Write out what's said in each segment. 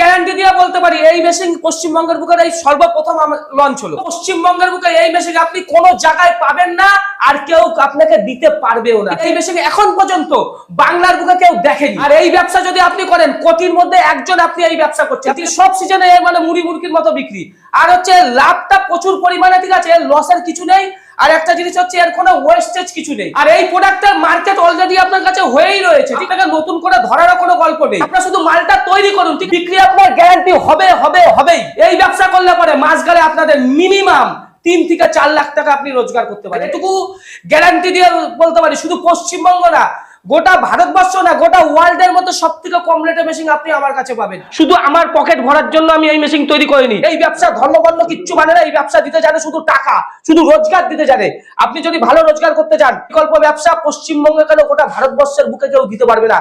Guarantee দিয়ে বলতে পারি, এই মেশিন পশ্চিমবঙ্গের বুকে এই সর্বপ্রথম লঞ্চ হলো। পশ্চিমবঙ্গের বুকে এই মেশিন আপনি কোনো জায়গায় পাবেন না আর কেউ আপনাকে দিতে পারবেও না। এই মেশিন এখন পর্যন্ত বাংলার বুকে কেউ দেখেনি। আর এই ব্যবসা যদি আপনি করেন, কোটির মধ্যে একজন আপনি এই ব্যবসা করছেন। আপনি সব সিজনে মানে মুড়ি মুরগির মতো বিক্রি। আর হচ্ছে লাভটা প্রচুর পরিমাণে ঠিক আছে লসের কিছু নেই আর একটা জিনিস হচ্ছে এর কোনো ওয়েস্টেজ কিছু নেই। আর এই প্রোডাক্টের মার্কেট অলরেডি আপনার কাছে হয়েই রয়েছে। ঠিক আছে নতুন করে ধরার কোনো গল্প নেই। আপনার শুধু মালটা তৈরি করুন ঠিক বিক্রি আপনার গ্যারান্টি হবে হবে হবেই। এই ব্যবসা করলে পরে মাস গেলে আপনাদের মিনিমাম তিন থেকে চার লাখ টাকা আপনি রোজগার করতে পারেন। এটুকু গ্যারান্টি দিয়ে বলতে পারি শুধু পশ্চিমবঙ্গ না গোটা ভারতবর্ষ না, গোটা ওয়ার্ল্ড এর মতো সব থেকে কম রেটে মেশিন আপনি আমার কাছে পাবেন। শুধু আমার পকেট ভরার জন্য আমি এই মেশিন তৈরি করিনি। এই ব্যবসা ধর্মবর্ণ কিচ্ছু মানে না, এই ব্যবসা দিতে জানে শুধু টাকা, শুধু রোজগার দিতে জানে। আপনি যদি ভালো রোজগার করতে চান, বিকল্প ব্যবসা পশ্চিমবঙ্গে কেন গোটা ভারতবর্ষের বুকে কেউ দিতে পারবে না?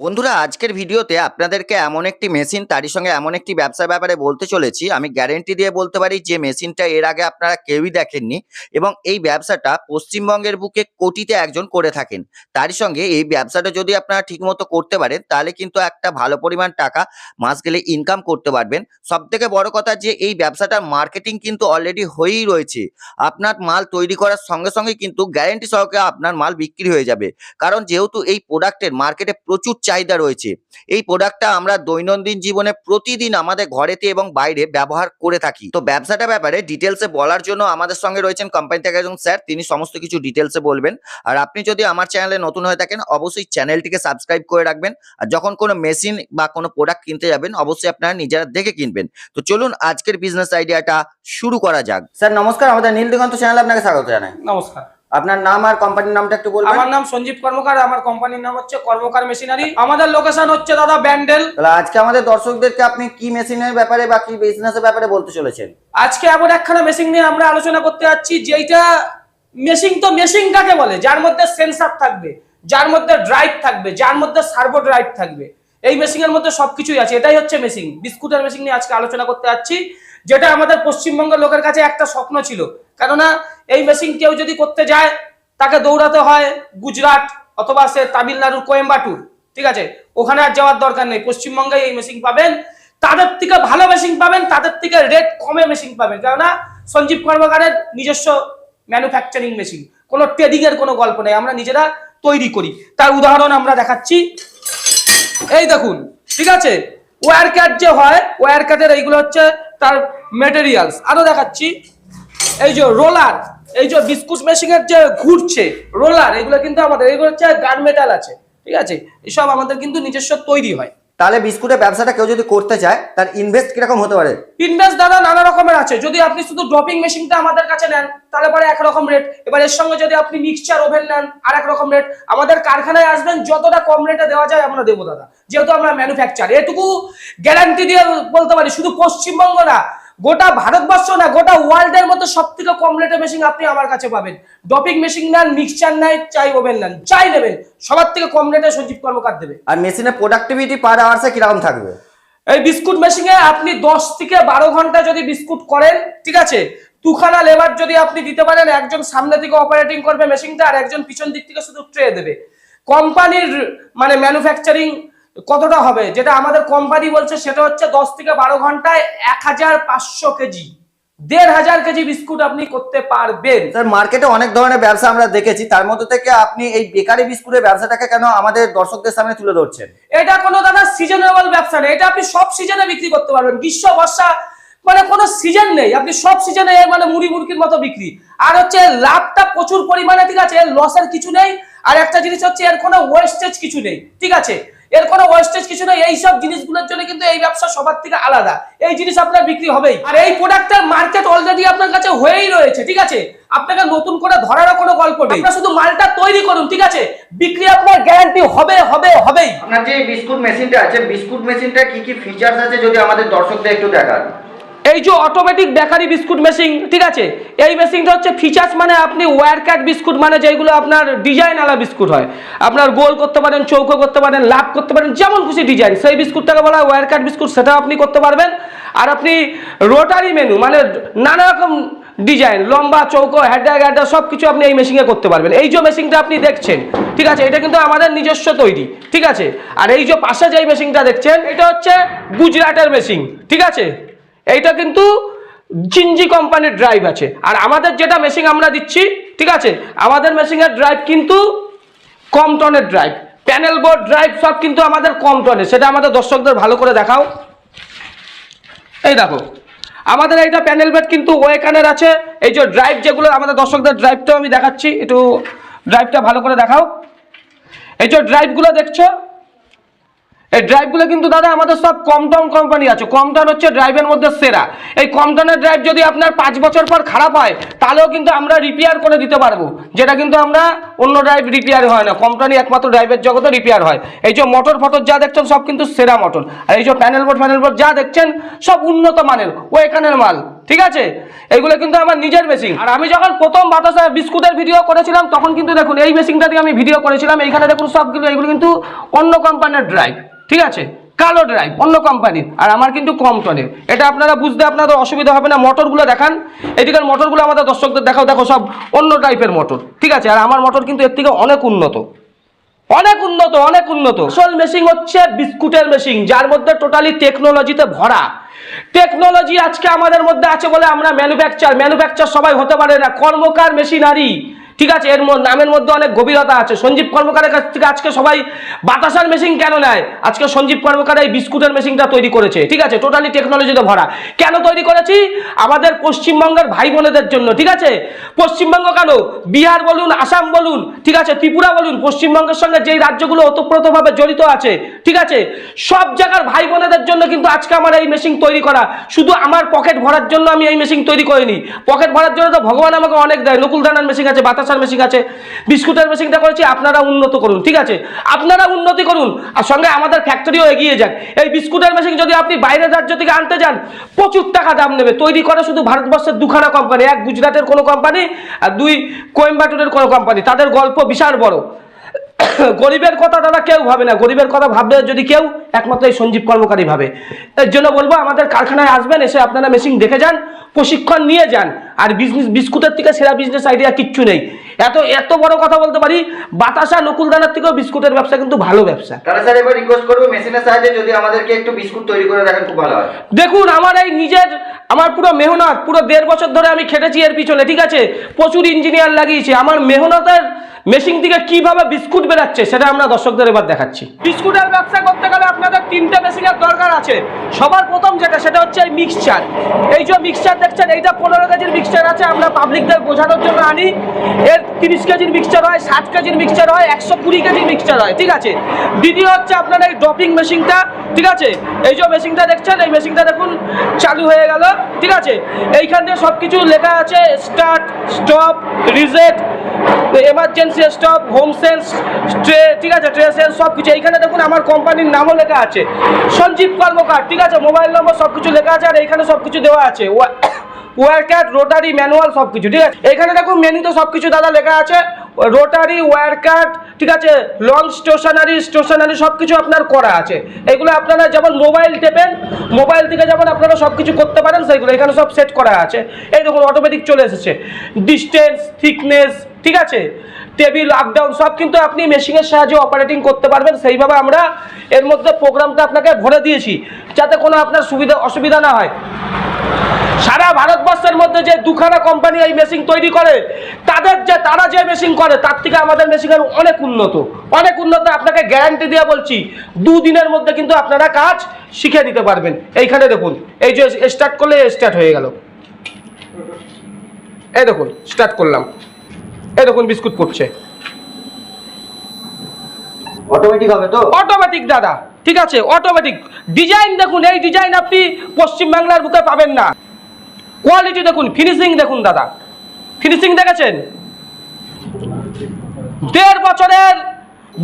বন্ধুরা, আজকের ভিডিওতে আপনাদেরকে এমন একটি মেশিন, তারই সঙ্গে এমন একটি ব্যবসার ব্যাপারে বলতে চলেছি। আমি গ্যারেন্টি দিয়ে বলতে পারি যে মেশিনটা এর আগে আপনারা কেউই দেখেননি এবং এই ব্যবসাটা পশ্চিমবঙ্গের বুকে কোটিতে একজন করে থাকেন। তারই সঙ্গে এই ব্যবসাটা যদি আপনারা ঠিকমতো করতে পারেন, তাহলে কিন্তু একটা ভালো পরিমাণ টাকা মাস গেলে ইনকাম করতে পারবেন। সব থেকে বড় কথা যে এই ব্যবসাটার মার্কেটিং কিন্তু অলরেডি হয়েই রয়েছে। আপনার মাল তৈরি করার সঙ্গে সঙ্গে কিন্তু গ্যারেন্টি সহকারে আপনার মাল বিক্রি হয়ে যাবে। কারণ যেহেতু এই প্রোডাক্টের মার্কেটে প্রচুর চাহিদা রয়েছে। এই প্রোডাক্টটা আমরা দৈনন্দিন জীবনে প্রতিদিন আমাদের ঘরেতে এবং বাইরে ব্যবহার করে থাকি। তো ব্যবসাটা ব্যাপারে ডিটেলসে বলার জন্য আমাদের সঙ্গে রয়েছেন কোম্পানি থেকে একজন স্যার তিনি সমস্ত কিছু ডিটেলসে বলবেন। আর আপনি যদি আমার চ্যানেলে নতুন হয়ে থাকেন, অবশ্যই চ্যানেলটিকে সাবস্ক্রাইব করে রাখবেন। আর যখন কোনো মেশিন বা কোনো প্রোডাক্ট কিনতে যাবেন, অবশ্যই আপনারা নিজেরা দেখে কিনবেন। তো চলুন আজকের বিজনেস আইডিয়াটা শুরু করা যাক। স্যার নমস্কার, আমাদের নীল দিগন্ত চ্যানেলে আপনাকে স্বাগত জানাই। নমস্কার। আপনার নাম আর কোম্পানির নামটা একটু বলবেন? আমার নাম সঞ্জীব কর্মকার আমার কোম্পানির নাম হচ্ছে কর্মকার মেশিনারি আমাদের লোকেশন হচ্ছে দাদা ব্যান্ডেল। তাহলে আজকে আমাদের দর্শকদেরকে আপনি কি মেশিনের ব্যাপারে বা কি বিজনেসের ব্যাপারে বলতে চলেছেন? আজকে এমন একখানা মেশিন নিয়ে আমরা আলোচনা করতে যাচ্ছি যেটা মেশিন তো মেশিন কাকে বলে? যার মধ্যে সেন্সার থাকবে যার মধ্যে ড্রাইভ থাকবে যার মধ্যে সার্ভো ড্রাইভ থাকবে। এই মেশিনের মধ্যে সবকিছুই আছে এটাই হচ্ছে মেশিন বিস্কুটের মেশিন নিয়ে আজকে আলোচনা করতে যাচ্ছি যেটা আমাদের পশ্চিমবঙ্গের লোকের কাছে একটা স্বপ্ন ছিল। কেননা এই মেশিন কেউ যদি করতে যায়, তাকে দৌড়াতে হয় গুজরাট অথবা সে তামিলনাড়ুর কোয়েম্বাটুর, ঠিক আছে? ওখানে আর যাওয়ার দরকার নেই। পশ্চিমবঙ্গে এই মেশিন পাবেন। তাদের থেকে ভালো মেশিন পাবেন, তাদের থেকে রেট কমে মেশিন পাবেন। কেননা সঞ্জীব কর্মকারের নিজস্ব ম্যানুফ্যাকচারিং মেশিন কোনো ট্রেডিং এর কোনো গল্প নেই। আমরা নিজেরা তৈরি করি। তার উদাহরণ আমরা দেখাচ্ছি। এই দেখুন, ঠিক আছে? ওয়ার ক্যাট যে হয় ওয়ার ক্যাটের এইগুলো হচ্ছে তার মেটেরিয়ালস আরও দেখাচ্ছি। এই যে রোলার এই যে বিস্কুট মেশিনের যে ঘুরছে রোলার এগুলো কিন্তু আমাদের এগুলো হচ্ছে গান মেটাল আছে ঠিক আছে? এসব আমাদের কিন্তু নিজস্ব তৈরি হয়। তাহলে বিস্কুটের ব্যবসাটা কেউ যদি করতে চায় তার ইনভেস্ট কীরকম হতে পারে? ইনভেস্ট দাদা নানা রকমের আছে। যদি আপনি শুধু ড্রপিং মেশিনটা আমাদের কাছে নেন তাহলে পরে একরকম রেট এবার এর সঙ্গে যদি আপনি মিক্সচার ওভেন নেন আর এক রকম রেট আমাদের কারখানায় আসবেন যতটা কম রেটে দেওয়া যায় আমরা দেবো দাদা। যেহেতু আমরা ম্যানুফ্যাকচার এটুকু গ্যারান্টি দিয়ে বলতে পারি শুধু পশ্চিমবঙ্গ না গোটা ভারতবর্ষ না গোটা ওয়ার্ল্ড এর মধ্যে সব থেকে কম রেটে মেশিন আপনি আমার কাছে পাবেন। ডপিং মেশিন নেন মিক্সচার নেন চাই ওভেন নেন চাই নেবেন সবার থেকে কম রেটে সঞ্জীব কর্মকার দেবে। আর মেশিনের প্রোডাক্টিভিটি পার আওয়ার্সে কীরকম থাকবে? এই বিস্কুট মেশিনে আপনি দশ থেকে বারো ঘণ্টা যদি বিস্কুট করেন ঠিক আছে? দুখানা লেবার যদি আপনি দিতে পারেন একজন সামনে থেকে অপারেটিং করবে মেশিনটা আর একজন পিছন দিক থেকে শুধু ট্রে দেবে। কোম্পানির মানে ম্যানুফ্যাকচারিং কতটা হবে? যেটা আমাদের কোম্পানি বলছে সেটা হচ্ছে দশ থেকে বারো ঘন্টায় এক হাজার পাঁচশো কেজি। দেড় হাজার কেজি বিস্কুট আপনি করতে পারবেন। স্যার মার্কেটে অনেক ধরনের ব্যবসা আমরা দেখেছি। তার মধ্যে থেকে আপনি এই বেকারি বিস্কুটের ব্যবসাটাকে কেন আমাদের দর্শকদের সামনে তুলে ধরছেন? এটা কোনো দাদা সিজনেবল ব্যবসা নেই এটা আপনি সব সিজনে বিক্রি করতে পারবেন। গ্রীষ্ম বর্ষা মানে কোনো সিজন নেই। আপনি সব সিজনে মানে মুড়ি মুরগির মতো বিক্রি। আর হচ্ছে লাভটা প্রচুর পরিমাণে ঠিক আছে? লসের কিছু নেই। আর একটা জিনিস হচ্ছে এর কোনো ওয়েস্টেজ কিছু নেই। ঠিক আছে? এর কোনো ওয়েস্টেজ কিছু নেই এই সব জিনিসগুলোর জন্য কিন্তু এই ব্যবসা সবার থেকে আলাদা। এই জিনিস আপনার বিক্রি হবেই। আর এই প্রোডাক্টের মার্কেট অলরেডি আপনার কাছে হয়েই রয়েছে, ঠিক আছে? আপনাকে নতুন করে ধরারও কোনো গল্প নেই। আপনার শুধু মালটা তৈরি করুন, ঠিক আছে? বিক্রি আপনার গ্যারান্টি হবে হবে, হবেই। আপনার যে বিস্কুট মেশিনটা আছে, বিস্কুট মেশিনটা কি কি ফিচার্স আছে যদি আমাদের দর্শকদের একটু দেখান? এই যে অটোমেটিক বেকারি বিস্কুট মেশিন ঠিক আছে? এই মেশিনটা হচ্ছে ফিচার্স মানে আপনি ওয়্যার কাট বিস্কুট মানে যেগুলো আপনার ডিজাইন আলা বিস্কুট হয়। আপনার গোল করতে পারেন, চৌকো করতে পারেন লাভ করতে পারেন, যেমন খুশি ডিজাইন সেই বিস্কুটটাকে বলা হয় ওয়ার কাট বিস্কুট সেটাও আপনি করতে পারবেন। আর আপনি রোটারি মেনু মানে নানা রকম ডিজাইন লম্বা, চৌকো হেডা গ্যাডা সব কিছু আপনি এই মেশিনে করতে পারবেন। এই যে মেশিনটা আপনি দেখছেন, ঠিক আছে, এটা কিন্তু আমাদের নিজস্ব তৈরি, ঠিক আছে? আর এই যে পাশে যে মেশিনটা দেখছেন, এটা হচ্ছে গুজরাটের মেশিন ঠিক আছে? এইটা কিন্তু জিনজি কোম্পানির ড্রাইভ আছে। আর আমাদের যেটা মেশিন আমরা দিচ্ছি, ঠিক আছে? আমাদের মেশিনের ড্রাইভ কিন্তু কম টনের ড্রাইভ প্যানেল বোর্ড ড্রাইভ সব কিন্তু আমাদের কম টনের সেটা আমাদের দর্শকদের ভালো করে দেখাও। এই দেখো, আমাদের এইটা প্যানেল বেড কিন্তু ওয়েকানের আছে। এই যে ড্রাইভ যেগুলো, আমাদের দর্শকদের ড্রাইভটাও আমি দেখাচ্ছি। একটু ড্রাইভটা ভালো করে দেখাও। এই যে ড্রাইভগুলো দেখছ এই ড্রাইভগুলো কিন্তু দাদা আমাদের সব কমটাউন কোম্পানি আছে। কমটাউন হচ্ছে ড্রাইভের মধ্যে সেরা। এই কমটাউনের ড্রাইভ যদি আপনার পাঁচ বছর পর খারাপ হয়, তাহলেও কিন্তু আমরা রিপেয়ার করে দিতে পারব। যেটা কিন্তু আমরা অন্য ড্রাইভ রিপেয়ার হয় না। কোম্পানি একমাত্র ড্রাইভের জগতে রিপেয়ার হয়। এই যে মোটর ফটর যা দেখছেন, সব কিন্তু সেরা মোটর আর এই যে প্যানেল বোর্ড ফ্যানেল বোর্ড যা দেখছেন, সব উন্নত মানের ও এখানের মাল। ঠিক আছে? এগুলো কিন্তু আমার নিজের মেশিন আর আমি যখন প্রথম বাতাসা বিস্কুটের ভিডিও করেছিলাম, তখন কিন্তু দেখুন, এই মেশিনটা দিয়ে আমি ভিডিও করেছিলাম। এইখানে দেখুন সবগুলো এগুলো কিন্তু অন্য কোম্পানির ড্রাইভ ঠিক আছে? কালো ড্রাইভ অন্য কোম্পানির আর আমার কিন্তু কম টনের এটা আপনারা বুঝতে আপনাদের অসুবিধা হবে না। মোটরগুলো দেখান। এদিকের মোটরগুলো আমাদের দর্শকদের দেখাও। দেখো, সব অন্য টাইপের মোটর ঠিক আছে? আর আমার মোটর কিন্তু এর থেকে অনেক উন্নত। অনেক উন্নত অনেক উন্নত। আসল মেশিন হচ্ছে বিস্কুটের মেশিন, যার মধ্যে টোটালি টেকনোলজিতে ভরা। টেকনোলজি আজকে আমাদের মধ্যে আছে বলে আমরা ম্যানুফ্যাকচার ম্যানুফ্যাকচার সবাই হতে পারে না, কর্মকার মেশিনারি ঠিক আছে, এর নামের মধ্যে অনেক গভীরতা আছে। সঞ্জীব কর্মকারের কাছ থেকে আজকে সবাই বাতাসার মেশিন কেন নেয়? আজকে সঞ্জীব কর্মকার এই বিস্কুটের মেশিনটা তৈরি করেছে। ঠিক আছে টোটালি টেকনোলজিতে ভরা। কেন তৈরি করেছি? আমাদের পশ্চিমবঙ্গের ভাই বোনেদের জন্য, ঠিক আছে? পশ্চিমবঙ্গ কেন? বিহার বলুন, আসাম বলুন, ঠিক আছে? ত্রিপুরা বলুন, পশ্চিমবঙ্গের সঙ্গে যেই রাজ্যগুলো ওতপ্রোতভাবে জড়িত আছে, ঠিক আছে? সব জায়গার ভাই বোনেদের জন্য কিন্তু আজকে আমার এই মেশিন তৈরি করা। শুধু আমার পকেট ভরার জন্য আমি এই মেশিন তৈরি করিনি। পকেট ভরার জন্য তো ভগবান আমাকে অনেক দেয়। নকুল দানার মেশিন আছে বাতাসার মেশিন আছে, বিস্কুটের মেশিনটা করেছি, আপনারা উন্নত করুন, ঠিক আছে? আপনারা উন্নতি করুন, আর সঙ্গে আমাদের ফ্যাক্টরিও এগিয়ে যাক। এই বিস্কুটের মেশিন যদি আপনি বাইরের রাজ্য থেকে আনতে যান, প্রচুর টাকা দাম নেবে। তৈরি করে শুধু ভারতবর্ষের দুখানা কোম্পানি এক গুজরাটের কোনো কোম্পানি আর দুই কোয়েম্বাটুরের কোনো কোম্পানি তাদের গল্প বিশাল বড়। গরিবের কথা দাদা কেউ ভাবে না। গরিবের কথা ভাববে যদি কেউ একমাত্র এই সঞ্জীব কর্মকারী ভাবে। এর জন্য বলব আমাদের কারখানায় আসবেন এসে আপনারা মেশিন দেখে যান প্রশিক্ষণ নিয়ে যান। আর বিজনেস বিস্কুটের থেকে সেরা বিজনেস আইডিয়া কিচ্ছু নেই। এত এত বড় কথা বলতে পারি বাতাসা নকুলদানার থেকেও বিস্কুটের ব্যবসা কিন্তু ভালো ব্যবসা। তাহলে স্যার এবার রিকোয়েস্ট করব মেশিনের সাহায্যে যদি আমাদেরকে একটু বিস্কুট তৈরি করে দেখেন খুব ভালো হয়। দেখুন আমার এই নিজের আমার পুরো মেহনত পুরো দেড় বছর ধরে আমি খেটেছি এর পিছনে ঠিক আছে? প্রচুর ইঞ্জিনিয়ার লাগিয়েছি। আমার মেহনতের মেশিন থেকে কীভাবে বিস্কুট বেরাচ্ছে সেটা আমরা দর্শকদের এবার দেখাচ্ছি। বিস্কুটের ব্যবসা করতে গেলে আপনাদের তিনটে মেশিনের দরকার আছে। সবার প্রথম যেটা, সেটা হচ্ছে এই মিক্সচার এই যে মিক্সচার দেখছেন, এইটা পনেরো কেজির মিক্সচার আছে, আমরা পাবলিকদের বোঝানোর জন্য আনি। এর তিরিশ কেজির মিক্সচার হয়, ষাট কেজির মিক্সচার হয়, একশো কুড়ি কেজির মিক্সচার হয়, ঠিক আছে? দ্বিতীয় হচ্ছে আপনার এই ড্রপিং মেশিনটা ঠিক আছে? এই যে মেশিনটা দেখছেন, এই মেশিনটা দেখুন, চালু হয়ে গেল, ঠিক আছে? এইখান থেকে সব কিছু লেখা আছে start stop reset emergency stop home sense tray ঠিক আছে ট্রে সেন্স সব কিছু এইখানে দেখুন আমার কোম্পানির নামও লেখা আছে। সঞ্জীব কর্মকার, ঠিক আছে মোবাইল নম্বর সব কিছু লেখা আছে আর এইখানে সব কিছু দেওয়া আছে। ওয়ার ক্যাট রোটারি ম্যানুয়াল সব কিছু ঠিক আছে? এখানে দেখুন মেনুতে সব কিছু দাদা লেখা আছে। রোটারি ওয়ার কাট ঠিক আছে লং স্টেশনারি স্টেশনারি সব কিছু আপনার করা আছে। এগুলো আপনারা যেমন মোবাইল টেপেন মোবাইল থেকে যেমন আপনারা সব কিছু করতে পারেন, সেইগুলো এখানে সব সেট করা আছে। এই দেখুন অটোমেটিক চলে এসেছে। ডিস্টেন্স থিকনেস ঠিক আছে? টেবিল আপ ডাউন সব কিন্তু আপনি মেশিনের সাহায্যে অপারেটিং করতে পারবেন। সেইভাবে আমরা এর মধ্যে প্রোগ্রামটা আপনাকে ভরে দিয়েছি, যাতে কোনো আপনার সুবিধা, অসুবিধা না হয়। সারা ভারতবর্ষের মধ্যে যে দুখানা কোম্পানি এই মেশিন তৈরি করে, তাদের যে, তারা যে মেশিন করে, তার থেকে আমাদের মেশিনের অনেক উন্নত। অনেক উন্নত, আপনাকে গ্যারান্টি দিয়ে বলছি, দুদিনের মধ্যে কিন্তু আপনারা কাজ শিখে নিতে পারবেন। এইখানে দেখুন, এই যে স্টার্ট করলে স্টার্ট হয়ে গেল। এই দেখুন স্টার্ট করলাম। দেখুন বিস্কুট পড়ছে অটোমেটিক হবে তো? অটোমেটিক দাদা। ঠিক আছে অটোমেটিক ডিজাইন দেখুন এই ডিজাইন আপনি পশ্চিমবাংলার বুকে পাবেন না। কোয়ালিটি দেখুন ফিনিশিং দেখুন দাদা। ফিনিশিং দেখেছেন? দেড় বছরের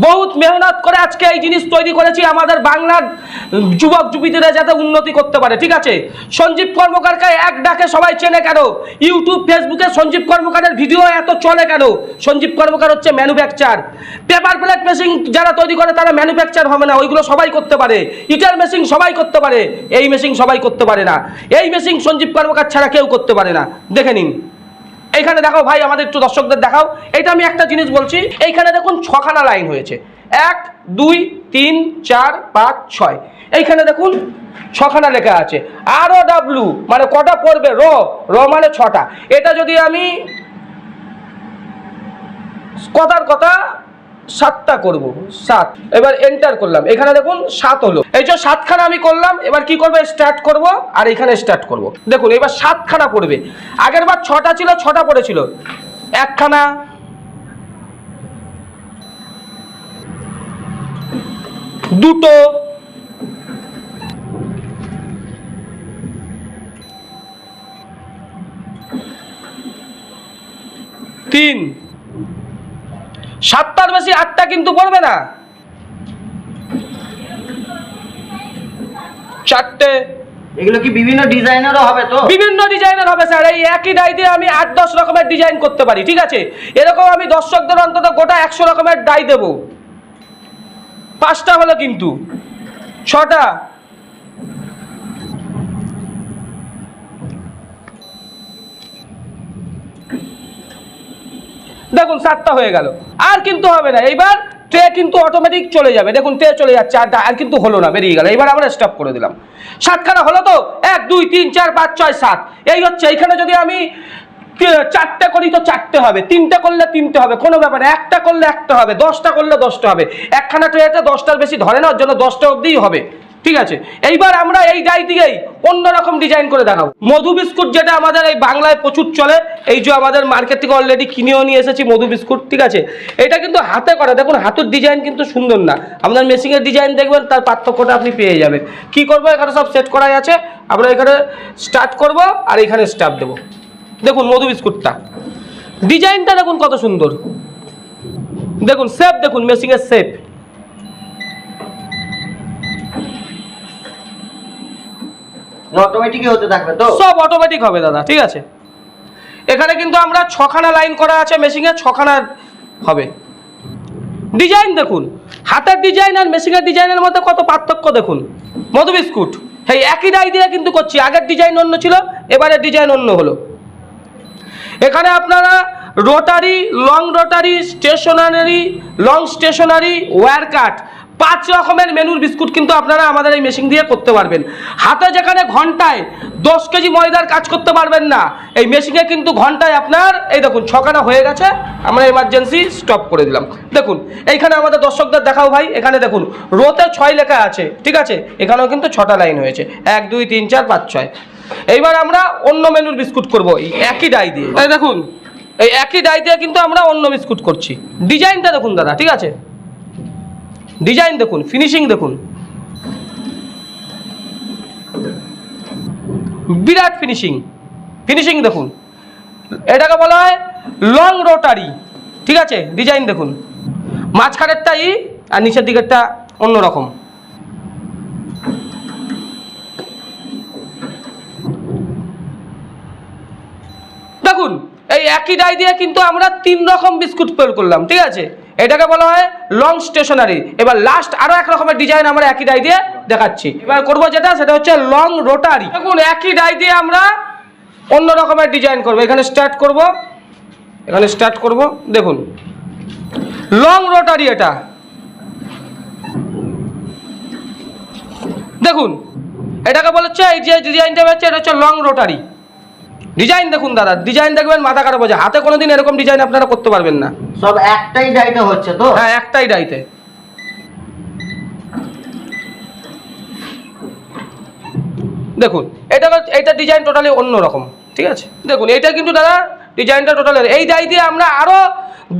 বহুত মেহনত করে আজকে এই জিনিস তৈরি করেছি আমাদের বাংলার যুবক যুবতীরা যাতে উন্নতি করতে পারে, ঠিক আছে? সঞ্জীব কর্মকারকে এক ডাকে সবাই চেনে কেন? ইউটিউব, ফেসবুকে সঞ্জীব কর্মকারের ভিডিও এত চলে কেন? সঞ্জীব কর্মকার হচ্ছে ম্যানুফ্যাকচার। পেপার প্লেট মেশিন যারা তৈরি করে তারা ম্যানুফ্যাকচার হবে না, ওইগুলো সবাই করতে পারে। ইটার মেশিন সবাই করতে পারে, এই মেশিন সবাই করতে পারে না। এই মেশিন সঞ্জীব কর্মকার ছাড়া কেউ করতে পারে না। দেখে নিন। এইখানে দেখো ভাই, আমাদের একটু দর্শকদের দেখাও। এটা আমি একটা জিনিস বলছি, এইখানে দেখুন ছখানা লাইন হয়েছে। এক, দুই, তিন, চার, পাঁচ, ছয়। এইখানে দেখুন ছখানা লেখা আছে। আরও ডাব্লু মানে কটা পড়বে? র র মানে ছটা। এটা যদি আমি কথার কথা সাতটা করব, সাত। এবার এন্টার করলাম। এখানে দেখুন, সাত হলো। এই যে সাতখানা আমি করলাম, এবার কি করব? স্টার্ট করব আর এখানে স্টার্ট করব। দেখুন, এবার সাতখানা পড়বে আগের বার ছটা ছিল, ছটা পড়েছিল। একখানা। দুটো। তিন। সাতটার বেশি আটটা কিন্তু পড়বে না। চারটে। এগুলো কি বিভিন্ন ডিজাইনেরও হবে তো? বিভিন্ন ডিজাইনের হবে স্যার। এই একই ডাই দিয়ে আমি আট দশ রকমের ডিজাইন করতে পারি ঠিক আছে? এরকম আমি দর্শকদের অন্তত গোটা একশো রকমের ডাই দেব। পাঁচটা হলো কিন্তু। ছটা। দেখুন, সাতটা হয়ে গেল। আর কিন্তু হবে না। এইবার ট্রে কিন্তু অটোমেটিক চলে যাবে। দেখুন, ট্রে চলে যাচ্ছে, আর আর কিন্তু হলো না, বেরিয়ে গেল। এবার আমরা স্টপ করে দিলাম। সাতখানা হলো তো? এক, দুই, তিন, চার, পাঁচ, ছয়, সাত। এই হচ্ছে, এইখানে যদি আমি চারটে করি তো চারটে হবে। তিনটে করলে তিনটে হবে, কোনো ব্যাপার একটা করলে একটা হবে, দশটা করলে দশটা হবে। একখানা ট্রেতে দশটার বেশি ধরে না, ওর জন্য দশটা অবধিই হবে। ঠিক আছে? এইবার আমরা এই ডাই দিয়েই অন্যরকম ডিজাইন করে দেখাবো। মধু বিস্কুট যেটা আমাদের এই বাংলায় প্রচুর চলে, এই যে আমাদের মার্কেট থেকে অলরেডি কিনেও নিয়ে এসেছি মধু বিস্কুট, ঠিক আছে? এটা কিন্তু হাতে করা, দেখুন, হাতের ডিজাইন কিন্তু সুন্দর না। আপনার মেশিনের ডিজাইন দেখবেন, তার পার্থক্যটা আপনি পেয়ে যাবেন। কি করব? এখানে সব সেট করাই আছে। আমরা এখানে স্টার্ট করব আর এখানে স্টার্ট দেবো। দেখুন, মধু বিস্কুটটা। ডিজাইনটা দেখুন কত সুন্দর। দেখুন শেপ দেখুন মেশিনের শেপ অটোমেটিকই হতে থাকবে তো? সব অটোমেটিক হবে দাদা, ঠিক আছে। এখানে কিন্তু আমরা ছখানা লাইন করা আছে মেশিনে ছখানা হবে। ডিজাইন দেখুন, হাতের ডিজাইন আর মেশিনের ডিজাইনের মধ্যে কত পার্থক্য দেখুন। মধু বিস্কুট এই একই ডাই দিয়ে কিন্তু করছি, আগের ডিজাইন অন্য ছিল, এবারের ডিজাইন অন্য হলো। এখানে আপনারা rotary long rotary stationary long stationary wire cut পাঁচ রকমের মেনুর বিস্কুট কিন্তু আপনারা আমাদের এই মেশিন দিয়ে করতে পারবেন। হাতে যেখানে ঘন্টায় দশ কেজি ময়দার কাজ করতে পারবেন না, এই মেশিনে কিন্তু ঘন্টায় আপনার, এই দেখুন, ছখানা হয়ে গেছে, আমরা এমার্জেন্সি স্টপ করে দিলাম। দেখুন, এইখানে আমাদের দর্শকদের দেখাও ভাই, এখানে দেখুন, রোতে ছয় লেখা আছে, ঠিক আছে? এখানেও কিন্তু ছটা লাইন হয়েছে, এক, দুই, তিন, চার, পাঁচ, ছয়। এইবার আমরা অন্য মেনুর বিস্কুট করব, এই একই ডাই দিয়ে। দেখুন, এই একই ডাই দিয়ে কিন্তু আমরা অন্য বিস্কুট করছি। ডিজাইনটা দেখুন দাদা, ঠিক আছে? ডিজাইন দেখুন ফিনিশিং দেখুন। বিরাট ফিনিশিং ফিনিশিং দেখুন। এটাকে বলা হয় লং রোটারি ঠিক আছে? ডিজাইন দেখুন। মাঝখানেরটা ই আর নিচের দিকেরটা অন্যরকম। দেখুন, এই একই ডাই দিয়ে কিন্তু আমরা তিন রকম বিস্কুট তৈরি করলাম, ঠিক আছে? এটাকে বলা হয় লং স্টেশনারি এবার লাস্ট আরও এক রকমের ডিজাইন আমরা একই ডাই দিয়ে দেখাচ্ছি। এবার করব যেটা, সেটা হচ্ছে লং রোটারি দেখুন, একই ডাই দিয়ে আমরা অন্য রকমের ডিজাইন করব। এখানে স্টার্ট করব। এখানে স্টার্ট করব। দেখুন লং রোটারি এটা। দেখুন, এটাকে বলা হচ্ছে, এই যে ডিজাইনটা হচ্ছে, এটা হচ্ছে লং রোটারি ডিজাইন দেখুন দাদা ডিজাইন দেখবেন মাথা খারাপ হচ্ছে হাতে কোনোদিন এরকম ডিজাইন আপনারা করতে পারবেন না। সব একটাই ডাইতে হচ্ছে তো? হ্যাঁ একটাই ডাইতে। দেখুন এটা এটা ডিজাইন টোটালি অন্য রকম ঠিক আছে? দেখুন এটা কিন্তু দাদা ডিজাইনটা টোটাল এই ডাই দিয়ে আমরা আরও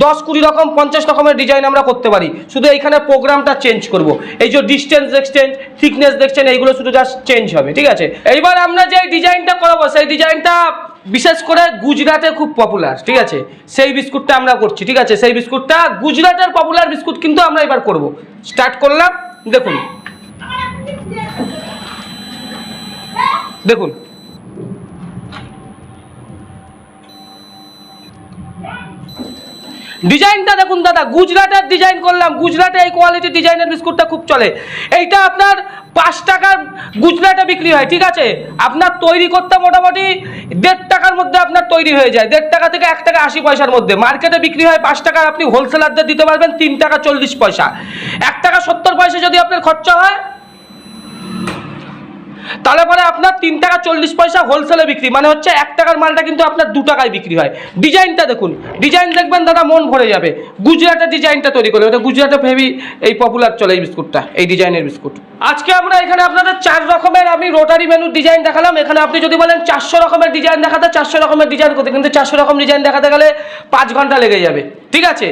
দশ কুড়ি রকম, পঞ্চাশ রকমের ডিজাইন আমরা করতে পারি। শুধু এইখানে প্রোগ্রামটা চেঞ্জ করব। এই যে ডিস্টেন্স দেখছেন থিকনেস দেখছেন, এইগুলো শুধু জাস্ট চেঞ্জ হবে, ঠিক আছে? এইবার আমরা যে ডিজাইনটা করাবো, সেই ডিজাইনটা বিশেষ করে গুজরাটে খুব পপুলার ঠিক আছে? সেই বিস্কুটটা আমরা করছি, ঠিক আছে? সেই বিস্কুটটা গুজরাটের পপুলার বিস্কুট কিন্তু আমরা এবার করব। স্টার্ট করলাম, দেখুন। দেখুন। ডিজাইনটা দেখুন দাদা, গুজরাটের ডিজাইন করলাম। গুজরাটে এই কোয়ালিটির ডিজাইনের বিস্কুটটা খুব চলে। এইটা আপনার পাঁচ টাকার গুজরাটে বিক্রি হয়, ঠিক আছে? আপনার তৈরি করতে মোটামুটি দেড় টাকার মধ্যে আপনার তৈরি হয়ে যায়। দেড় টাকা থেকে এক টাকা আশি পয়সার মধ্যে। মার্কেটে বিক্রি হয় পাঁচ টাকার আপনি হোলসেলারদের দিতে পারবেন তিন টাকা চল্লিশ পয়সা। এক টাকা সত্তর পয়সা যদি আপনার খরচা হয় তাহলে পরে আপনার তিন টাকা চল্লিশ পয়সা হোলসেলে বিক্রি মানে হচ্ছে এক টাকার মালটা কিন্তু আপনার দু টাকায় বিক্রি হয়। ডিজাইনটা দেখুন, ডিজাইন দেখবেন দাদা মন ভরে যাবে। গুজরাটের ডিজাইনটা তৈরি করবে ওটা গুজরাটে ভেবি এই পপুলার চলে এই বিস্কুটটা, এই ডিজাইনের বিস্কুট। আজকে আমরা এখানে আপনাদের চার রকমের আমি রোটারি মেনুর ডিজাইন দেখালাম, এখানে আপনি যদি বলেন চারশো রকমের ডিজাইন দেখাতে, চারশো রকমের ডিজাইন করতে, কিন্তু চারশো রকম ডিজাইন দেখাতে গেলে পাঁচ ঘণ্টা লেগে যাবে। ঠিক আছে?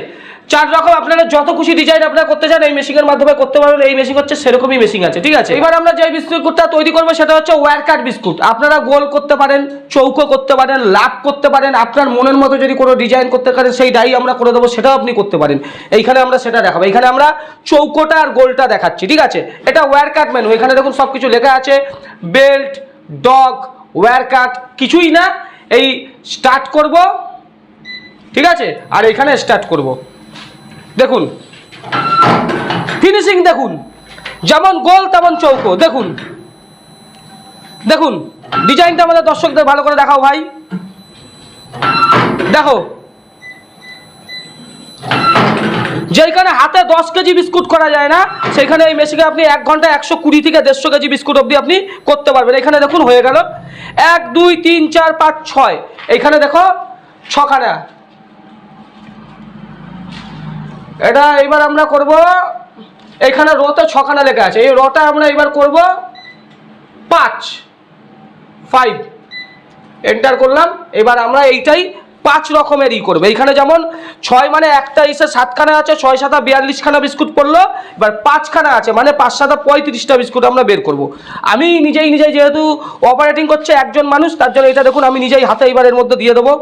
চার রকম আপনারা যত খুশি ডিজাইন আপনারা করতে চান, এই মেশিনের মাধ্যমে করতে পারবেন এই মেশিন হচ্ছে সেরকমই মেশিন আছে, ঠিক আছে? এবার আমরা যে বিস্কুটটা তৈরি করব সেটা হচ্ছে ওয়্যার কাট বিস্কুট। আপনারা গোল করতে পারেন, চৌকো করতে পারেন, লাভ করতে পারেন, আপনার মনের মতো যদি কোনো ডিজাইন করতে পারেন সেই ডাই আমরা করে দেবো, সেটাও আপনি করতে পারেন। এইখানে আমরা সেটা দেখাবো। এখানে আমরা চৌকোটা আর গোলটা দেখাচ্ছি, ঠিক আছে? এটা ওয়্যার কাট মেনু এখানে দেখুন সব কিছু লেখা আছে বেল্ট ডগ ওয়্যার কাট কিছুই না, এই স্টার্ট করব, ঠিক আছে? আর এখানে স্টার্ট করব। দেখুন। ফিনিশিং দেখুন। যেমন গোল তেমন চৌকো। দেখুন। দেখুন ডিজাইনটা আমাদের দর্শকদের ভালো করে দেখাও ভাই। দেখো। যেখানে হাতে দশ কেজি বিস্কুট করা যায় না সেখানে এই মেশিনে আপনি এক ঘণ্টা একশো কুড়ি থেকে দেড়শো কেজি বিস্কুট অবধি আপনি করতে পারবেন। এখানে দেখুন হয়ে গেল। এক, দুই, তিন, চার, পাঁচ, ছয়। এখানে দেখো, ছখানা। এটা এবার আমরা করব, এখানে রোতে ছখানা লেখা আছে, এই রটা আমরা এবার করব পাঁচ ফাইভ এন্টার করলাম, এবার আমরা এইটাই পাঁচ রকমেরই করব। এইখানে যেমন ছয় মানে একটা এসে সাতখানা আছে, ছয় সাতা বিয়াল্লিশখানা বিস্কুট পড়ল, এবার পাঁচখানা আছে মানে পাঁচ সাতা পঁয়ত্রিশটা বিস্কুট আমরা বের করব। আমি নিজেই নিজেই যেহেতু অপারেটিং করছে একজন মানুষ, তার জন্য এটা দেখুন, আমি নিজেই হাতে এবার এর মধ্যে দিয়ে দেবো।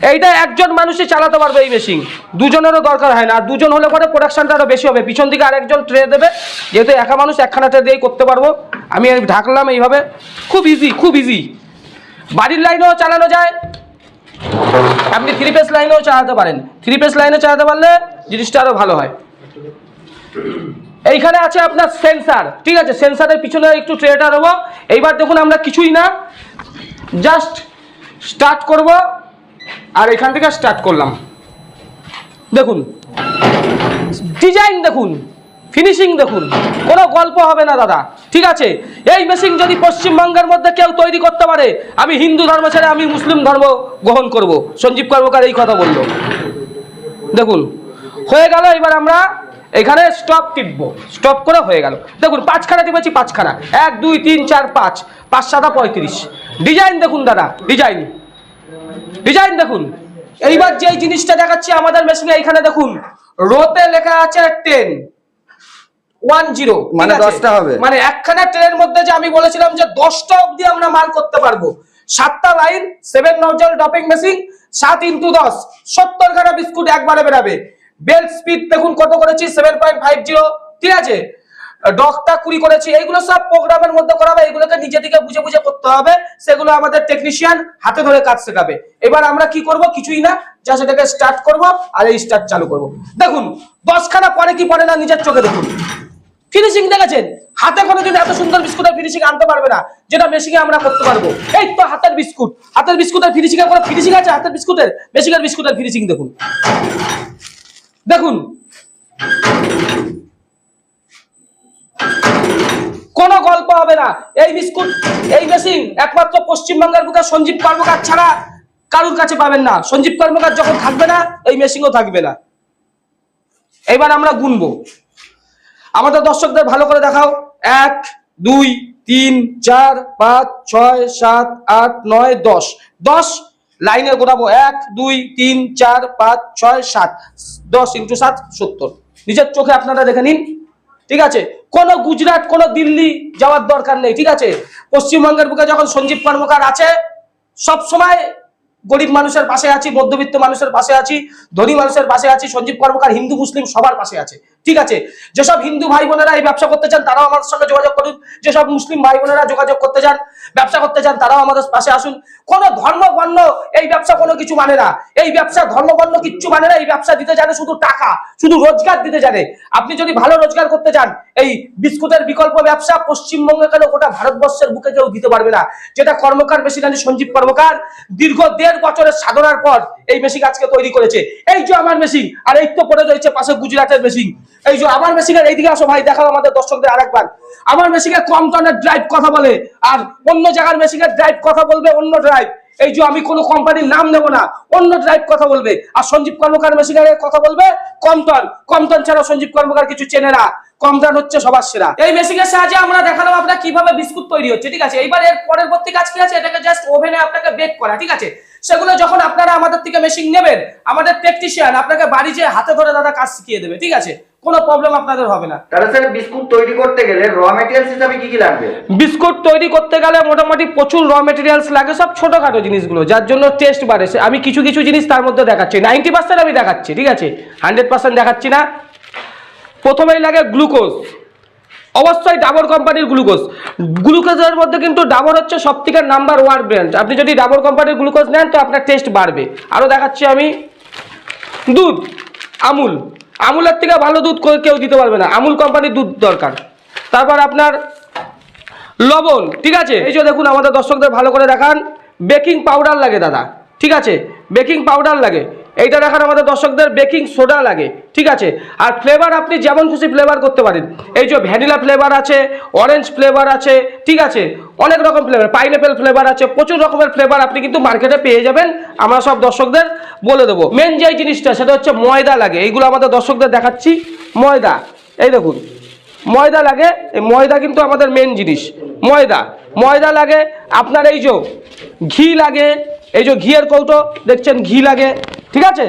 এইটা একজন মানুষই চালাতে পারবে এই মেশিন দুজনেরও দরকার হয় না। আর দুজন হলে পরে প্রোডাকশনটা আরও বেশি হবে। পিছন দিকে আরেকজন ট্রে দেবে। যেহেতু একা মানুষ, একখানা ট্রে দিয়েই করতে পারব। আমি ঢাকলাম এইভাবে। খুব ইজি খুব ইজি বাড়ির লাইনেও চালানো যায়। আপনি থ্রি পেস লাইনেও চালাতে পারেন। থ্রি পেস লাইনে চালাতে পারলে জিনিসটা আরও ভালো হয়। এইখানে আছে আপনার সেন্সার ঠিক আছে সেন্সারের পিছনে একটু ট্রেটা দেবো। এইবার দেখুন আমরা কিছুই না। জাস্ট স্টার্ট করব। আর এখান থেকে স্টার্ট করলাম। দেখুন ডিজাইন দেখুন ফিনিশিং দেখুন, কোনো গল্প হবে না দাদা, ঠিক আছে? এই মেশিন যদি পশ্চিমবঙ্গের মধ্যে কেউ তৈরি করতে পারে, আমি হিন্দু ধর্ম ছেড়ে আমি মুসলিম ধর্ম গ্রহণ করব। সঞ্জীব কর্মকার এই কথা বলল। দেখুন, হয়ে গেল, এবার আমরা এখানে স্টপ টিপবো। স্টপ করে হয়ে গেল। দেখুন, পাঁচখানা টিপেছি, পাঁচখানা। এক, দুই, তিন, চার, পাঁচ পাঁচ সাদা পঁয়ত্রিশ। ডিজাইন দেখুন দাদা ডিজাইন ডিজাইন দেখুন। এইবার যেই জিনিসটা দেখাচ্ছি আমাদের মেশিনে এইখানে দেখুন রোতে লেখা আছে টেন ওয়ান জিরো মানে 10টা হবে? মানে একখানা ট্রেনের মধ্যে যে আমি বলেছিলাম যে দশটা অবধি আমরা মাল করতে পারব। সাতটা line seven nozzle dropping machine সাত ইন্টু দশ সত্তর খানা বিস্কুট একবারে বেরাবে। বেল্ট স্পিড দেখুন কত করেছি সেভেন পয়েন্ট ফাইভ জিরো ঠিক আছে? ডকটা কুড়ি করেছি, এইগুলো সব প্রোগ্রামের মধ্যে করাবে এগুলোকে নিজে থেকে বুঝে বুঝে করতে হবে, সেগুলো আমাদের টেকনিশিয়ান হাতে ধরে কাজ শেখাবে। এবার আমরা কি করব? কিছুই না যা সেটাকে স্টার্ট করব আর এই স্টার্ট চালু করব। দেখুন, দশখানা পরে কি পরে না, নিজের চোখে দেখুন। ফিনিশিং দেখেছেন? হাতে কোনোদিন এত সুন্দর বিস্কুটের ফিনিশিং আনতে পারবে না, যেটা মেশিনে আমরা করতে পারব। এই তো হাতের বিস্কুট। হাতের বিস্কুটের ফিনিশিং এর কোনো ফিনিশিং আছে? হাতের বিস্কুটের? মেশিনের বিস্কুটের ফিনিশিং দেখুন। দেখুন। কোনো গল্প হবে না। এই বিস্কুট, এই মেশিন একমাত্র পশ্চিমবঙ্গের বুকে সঞ্জীব কর্মকার ছাড়া কারুর কাছে পাবেন না। সঞ্জীব কর্মকার যখন থাকবে না, এই মেশিনও থাকবে না। এবার আমরা গুনবো। আমাদের দর্শকদের ভালো করে দেখাও। এক, দুই, তিন, চার, পাঁচ, ছয়, সাত, আট, নয়, দশ। দশ লাইনে গোটাবো। এক, দুই, তিন, চার, পাঁচ, ছয়, সাত। দশ ইন্টু সাত, সত্তর। নিজের চোখে আপনারা দেখে নিন। ঠিক আছে? কোনো গুজরাট, কোনো দিল্লি যাওয়ার দরকার নেই, ঠিক আছে? পশ্চিমবঙ্গের বুকে যখন সঞ্জীব কর্মকার আছে সব সময় গরিব মানুষের পাশে আছি, মধ্যবিত্ত মানুষের পাশে আছি, ধনী মানুষের পাশে আছি, সঞ্জীব কর্মকার হিন্দু, মুসলিম সবার পাশে আছে, ঠিক আছে? যেসব হিন্দু ভাই বোনেরা এই ব্যবসা করতে চান, তারাও আমাদের সঙ্গে যোগাযোগ করুন। যেসব মুসলিম ভাই বোনেরা যোগাযোগ করতে চান, ব্যবসা করতে চান, তারাও আমাদের পাশে আসুন। কোনো ধর্ম, বর্ণ এই ব্যবসা কোনো কিছু মানে না। এই ব্যবসা ধর্ম বর্ণ কিচ্ছু মানে না, এই ব্যবসা দিতে জানে শুধু টাকা, শুধু রোজগার দিতে জানে। আপনি যদি ভালো রোজগার করতে চান, এই বিস্কুটের বিকল্প ব্যবসা পশ্চিমবঙ্গে কেন গোটা ভারতবর্ষের বুকে কেউ দিতে পারবে না? যেটা কর্মকার মেশিন আছে সঞ্জীব কর্মকার, দীর্ঘ দেড় বছরের সাধনার পর এই মেশিন আজকে তৈরি করেছে। এই যে আমার মেশিন, আর এই তো পড়ে রয়েছে পাশে গুজরাটের মেশিন। এই যে আমার মেশিনের এইদিকে আসো ভাই, দেখাও আমাদের দর্শকদের আরেকবার। আমার মেশিনে কম টনের ড্রাইভ কথা বলে, আর অন্য জায়গার মেশিনের ড্রাইভ কথা বলবে অন্য ড্রাইভ এই যে আমি কোনো কোম্পানির নাম নেব না, অন্য ড্রাইভ কথা বলবে। আর সঞ্জীব কর্মকার মেশিনের কথা বলবে? কম টন কম টন ছাড়া সঞ্জীব কর্মকার কিছু চেনে না। কম টন হচ্ছে সবার সেরা। এই মেশিনের সাহায্যে আমরা দেখালাম আপনার কীভাবে বিস্কুট তৈরি হচ্ছে, ঠিক আছে? এইবার এর পরের ভর্তি কাজ কি আছে? এটাকে জাস্ট ওভেনে আপনাকে বেক করা, ঠিক আছে? সেগুলো যখন আপনারা আমাদের থেকে মেশিন নেবেন, আমাদের টেকনিশিয়ান আপনাকে বাড়ি যেয়ে হাতে ধরে দাদা কাজ শিখিয়ে দেবে, ঠিক আছে? কোনো প্রবলেম আপনাদের হবে না। তাহলে স্যার বিস্কুট তৈরি করতে গেলে র মেটেরিয়ালস হিসাবে কি কি লাগবে? বিস্কুট তৈরি করতে গেলে মোটামুটি প্রচুর র মেটেরিয়ালস লাগে সব ছোটখাটো জিনিসগুলো যার জন্য টেস্ট বাড়ে। আমি কিছু কিছু জিনিস তার মধ্যে দেখাচ্ছি। নাইনটি পার্সেন্ট আমি দেখাচ্ছি ঠিক আছে? হান্ড্রেড পার্সেন্ট দেখাচ্ছি না। প্রথমেই লাগে গ্লুকোজ অবশ্যই ডাবর কোম্পানির গ্লুকোজ গ্লুকোজের মধ্যে কিন্তু ডাবর হচ্ছে সবথেকে নাম্বার ওয়ান ব্র্যান্ড আপনি যদি ডাবর কোম্পানির গ্লুকোজ নেন তো আপনার টেস্ট বাড়বে। আরও দেখাচ্ছি আমি। দুধ আমুল। আমুলের থেকে ভালো দুধ কেউ দিতে পারবে না। আমুল কোম্পানির দুধ দরকার। তারপর আপনার লবণ, ঠিক আছে? এই যে দেখুন আমাদের দর্শকদের ভালো করে দেখান। বেকিং পাউডার লাগে দাদা, ঠিক আছে? বেকিং পাউডার লাগে। এইটা দেখার আমাদের দর্শকদের বেকিং সোডা লাগে, ঠিক আছে? আর ফ্লেভার আপনি যেমন খুশি ফ্লেভার করতে পারেন। এই যে ভ্যানিলা ফ্লেভার আছে অরেঞ্জ ফ্লেভার আছে, ঠিক আছে? অনেক রকম ফ্লেভার পাইনঅ্যাপেল ফ্লেভার আছে, প্রচুর রকমের ফ্লেভার আপনি কিন্তু মার্কেটে পেয়ে যাবেন। আমরা সব দর্শকদের বলে দেবো। মেন যেই জিনিসটা, সেটা হচ্ছে ময়দা লাগে। এইগুলো আমাদের দর্শকদের দেখাচ্ছি। ময়দা, এই দেখুন। ময়দা লাগে, এই ময়দা কিন্তু আমাদের মেন জিনিস। ময়দা ময়দা লাগে, আপনার এই যে ঘি লাগে এই যে ঘিয়ের কৌটো, দেখছেন ঘি লাগে, ঠিক আছে?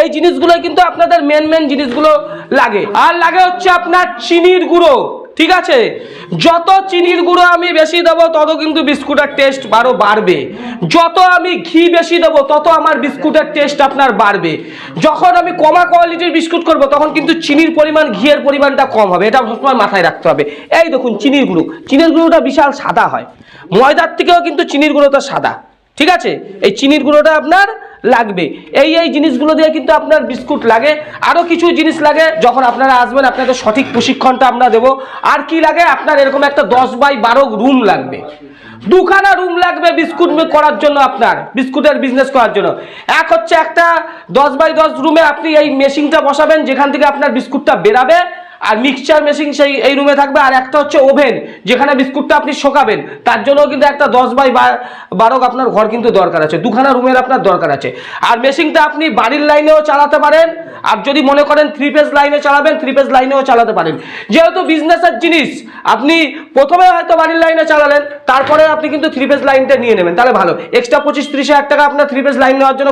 এই জিনিসগুলো কিন্তু আপনাদের মেন মেন জিনিসগুলো লাগে। আর লাগে হচ্ছে আপনার চিনির গুঁড়ো, ঠিক আছে? যত চিনির গুঁড়ো আমি বেশি দেবো, তত কিন্তু বিস্কুটের টেস্ট আরও বাড়বে। যত আমি ঘি বেশি দেবো, তত আমার বিস্কুটের টেস্ট আপনার বাড়বে। যখন আমি কমা কোয়ালিটির বিস্কুট করব, তখন কিন্তু চিনির পরিমাণ, ঘিয়ের পরিমাণটা কম হবে। এটা সবসময় মাথায় রাখতে হবে। এই দেখুন, চিনির গুঁড়ো। চিনির গুঁড়োটা বিশাল সাদা হয়। ময়দার থেকেও কিন্তু চিনির গুঁড়োটা সাদা। ঠিক আছে? এই চিনির গুঁড়োটা আপনার লাগবে। এই এই জিনিসগুলো দিয়ে কিন্তু আপনার বিস্কুট লাগে। আরও কিছু জিনিস লাগে, যখন আপনারা আসবেন, আপনাদের সঠিক প্রশিক্ষণটা আমরা দেবো। আর কি লাগে? আপনার এরকম একটা দশ বাই বারো রুম লাগবে। দুখানা রুম লাগবে বিস্কুট করার জন্য আপনার, বিস্কুটের বিজনেস করার জন্য। এক হচ্ছে একটা দশ বাই দশ রুমে আপনি এই মেশিনটা বসাবেন, যেখান থেকে আপনার বিস্কুটটা বেরাবে। আর মিক্সচার মেশিন সেই, এই রুমে থাকবে। আর একটা হচ্ছে ওভেন যেখানে বিস্কুটটা আপনি শোকাবেন। তার জন্য কিন্তু একটা দশ বাই বারো আপনার ঘর কিন্তু দরকার আছে। দুখানা রুমের আপনার দরকার আছে। আর মেশিনটা আপনি বাড়ির লাইনেও চালাতে পারেন। আর যদি মনে করেন থ্রি পেজ লাইনে চালাবেন থ্রি পেজ লাইনেও চালাতে পারেন। যেহেতু বিজনেসের জিনিস, আপনি প্রথমে হয়তো বাড়ির লাইনে চালালেন, তারপরে আপনি কিন্তু থ্রি পেজ লাইনটা নিয়ে নেবেন। তাহলে ভালো। এক্সট্রা পঁচিশ ত্রিশ হাজার টাকা আপনার থ্রি পেজ লাইন নেওয়ার জন্য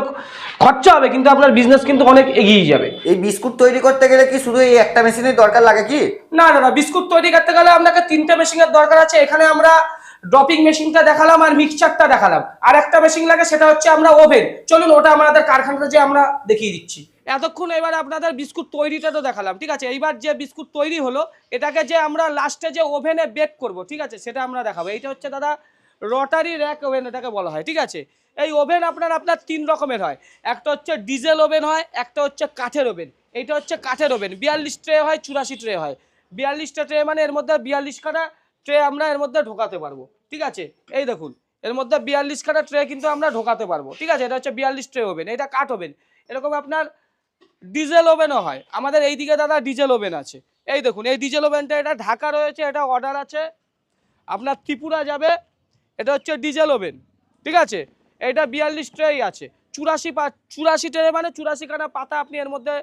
খরচা হবে কিন্তু আপনার বিজনেস কিন্তু অনেক এগিয়ে যাবে। এই বিস্কুট তৈরি করতে গেলে কি শুধু এই একটা মেশিনের দরকার লাগে কি? না না না বিস্কুট তৈরি করতে গেলে আপনাকে তিনটে মেশিনের দরকার আছে। এখানে আমরা ড্রপিং মেশিনটা দেখালাম আর মিক্সচারটা দেখালাম। আর একটা মেশিন লাগে সেটা হচ্ছে আমরা ওভেন চলুন ওটা আমাদের কারখানাটা যে আমরা দেখিয়ে দিচ্ছি। এতক্ষণ এবার আপনাদের বিস্কুট তৈরিটা তো দেখালাম ঠিক আছে? এইবার যে বিস্কুট তৈরি হলো এটাকে যে আমরা লাস্টে যে ওভেনে বেক করব ঠিক আছে? সেটা আমরা দেখাবো। এইটা হচ্ছে দাদা রটারি র্যাক ওভেন এটাকে বলা হয় ঠিক আছে? এই ওভেন আপনার আপনার তিন রকমের হয়। একটা হচ্ছে ডিজেল ওভেন হয়, একটা হচ্ছে কাঠের ওভেন। এইটা হচ্ছে কাঠের ওভেন। বিয়াল্লিশ ট্রে হয়, চুরাশি ট্রে হয়। বিয়াল্লিশটা ট্রে মানে এর মধ্যে বিয়াল্লিশ কাটা ট্রে আমরা এর মধ্যে ঢোকাতে পারব। ঠিক আছে? এই দেখুন, এর মধ্যে বিয়াল্লিশ কাটা ট্রে কিন্তু আমরা ঢোকাতে পারব। ঠিক আছে? এটা হচ্ছে বিয়াল্লিশ ট্রে ওভেন। এটা কাঠ ওভেন। এরকম আপনার ডিজেল ওভেনও হয়। আমাদের এই দিকে দাদা ডিজেল ওভেন আছে। এই দেখুন, এই ডিজেল ওভেনটা এটা ঢাকা রয়েছে, এটা অর্ডার আছে। আপনার ত্রিপুরা যাবে, এটা হচ্ছে ডিজেল ওভেন। ঠিক আছে? এটা বিয়াল্লিশ ট্রেই আছে। চুরাশি পা চুরাশি ট্রে মানে চুরাশি কাটা পাতা আপনি এর মধ্যে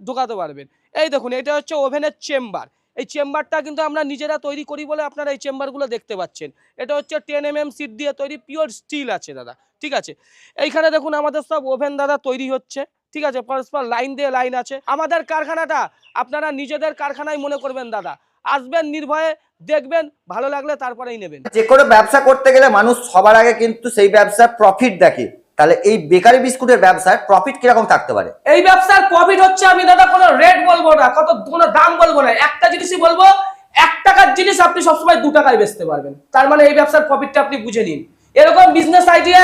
ঢোকাতে পারবেন। এই দেখুন, এটা হচ্ছে ওভেনের চেম্বার। এই চেম্বারটা কিন্তু আমরা নিজেরা তৈরি করি বলে আপনারা এই চেম্বারগুলো দেখতে পাচ্ছেন। এটা হচ্ছে টেন এম এম সিট দিয়ে তৈরি, পিওর স্টিল আছে দাদা, ঠিক আছে? এইখানে দেখুন আমাদের সব ওভেন দাদা তৈরি হচ্ছে, ঠিক আছে? পরস্পর লাইন দিয়ে লাইন আছে। আমাদের কারখানাটা আপনারা নিজেদের কারখানায় মনে করবেন দাদা আসবেন নির্ভয়ে দেখবেন ভালো লাগলে তারপরেই নেবেন। যে কোনো ব্যবসা করতে গেলে মানুষ সবার আগে কিন্তু সেই ব্যবসার প্রফিট দেখে। তাহলে এই বেকারি বিস্কুটের ব্যবসায় প্রফিট কীরকম থাকতে পারে? এই ব্যবসার প্রফিট হচ্ছে আমি দাদা কোনো রেট বলব না কত কোনো দাম বলব না একটা জিনিসই বলব এক টাকার জিনিস আপনি সবসময় দু টাকায় বেচতে পারবেন। তার মানে এই ব্যবসার প্রফিটটা আপনি বুঝে নিন। এরকম বিজনেস আইডিয়া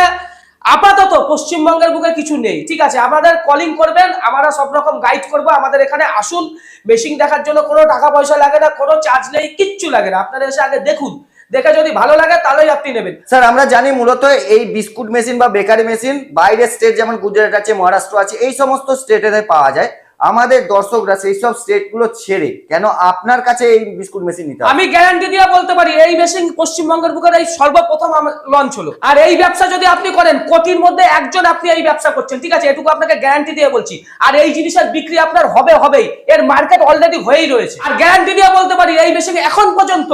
আপাতত পশ্চিমবঙ্গের বুকে কিছু নেই। ঠিক আছে, আমাদের কলিং করবেন, আমরা সব রকম গাইড করব, আমাদের এখানে আসুন। মেশিন দেখার জন্য কোনো টাকা পয়সা লাগে না, কোনো চার্জ নেই, কিচ্ছু লাগে না। আপনারা এসে আগে দেখুন, দেখে যদি ভালো লাগে তাহলেই আপনি নেবেন। স্যার আমরা জানি মূলত এই বিস্কুট মেশিন বা বেকারি মেশিন বাইরের স্টেট যেমন গুজরাট আছে, মহারাষ্ট্র আছে, এই সমস্ত স্টেটে পাওয়া যায়। আমাদের দর্শকরা সেই সব স্টেটগুলো ছেড়ে কেন আপনার কাছে এই বিস্কুট মেশিন নিতে আমি গ্যারান্টি দিয়ে বলতে পারি, এই মেশিন পশ্চিমবঙ্গের বুকের এই সর্বপ্রথম লঞ্চ হলো। আর এই ব্যবসা যদি আপনি করেন, কোটির মধ্যে একজন আপনি এই ব্যবসা করছেন, ঠিক আছে? এটুকু আপনাকে গ্যারান্টি দিয়ে বলছি। আর এই জিনিসের বিক্রি আপনার হবে, হবেই। এর মার্কেট অলরেডি হয়েই রয়েছে। আর গ্যারান্টি দিয়ে বলতে পারি, এই মেশিন এখন পর্যন্ত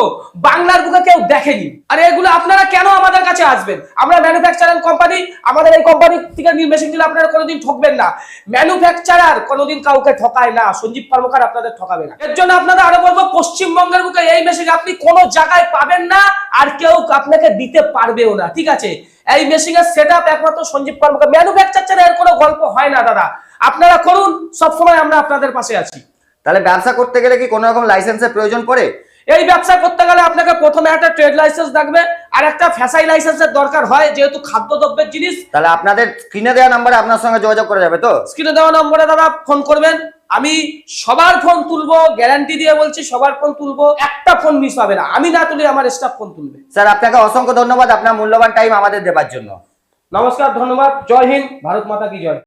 বাংলার বুকে কেউ দেখেনি। আর এগুলো আপনারা কেন আমাদের কাছে আসবেন? আমরা ম্যানুফ্যাকচারার কোম্পানি আমাদের এই কোম্পানি থেকে মেশিন দিলে আপনারা কোনোদিন ঠকবেন না। ম্যানুফ্যাকচারার কোনোদিন কাউকে ঠকায় না, সঞ্জীব কর্মকার আপনাদের ঠকাবে না। এর জন্য আপনাদের আরও বলব, পশ্চিমবঙ্গের বুকে এই মেসেজ আপনি কোন জায়গায় পাবেন না, আর কেউ আপনাকে দিতে পারবেও না, ঠিক আছে? এই মেশিন এর সেট আপ একমাত্র সঞ্জীব কর্মকার ম্যানুফ্যাকচার এর কোনো গল্প হয় না, দাদা। আপনারা করুন, সবসময় আমরা আপনাদের পাশে আছি। তাহলে ব্যবসা করতে গেলে কি কোনো রকম লাইসেন্সের প্রয়োজন পড়ে? এই ব্যবসা করতে গেলে আপনাকে প্রথমে একটা ট্রেড লাইসেন্স লাগবে আর একটা ফ্যাসাই লাইসেন্সের দরকার হয় যেহেতু খাদ্যদ্রব্যের জিনিস। তাহলে আপনাদের স্ক্রিনে দেওয়া নাম্বারে আপনার সঙ্গে যোগাযোগ করা যাবে তো? স্ক্রিনে দেওয়া নম্বরে দাদা ফোন করবেন। আমি সবার ফোন তুলবো গ্যারান্টি দিয়ে বলছি সবার ফোন তুলবো একটা ফোন মিস হবে না। আমি না তুলি আমার স্টাফ ফোন তুলবে। স্যার আপনাকে অসংখ্য ধন্যবাদ আপনার মূল্যবান টাইম আমাদের দেবার জন্য। নমস্কার ধন্যবাদ জয় হিন্দ ভারত মাতা কি জয়।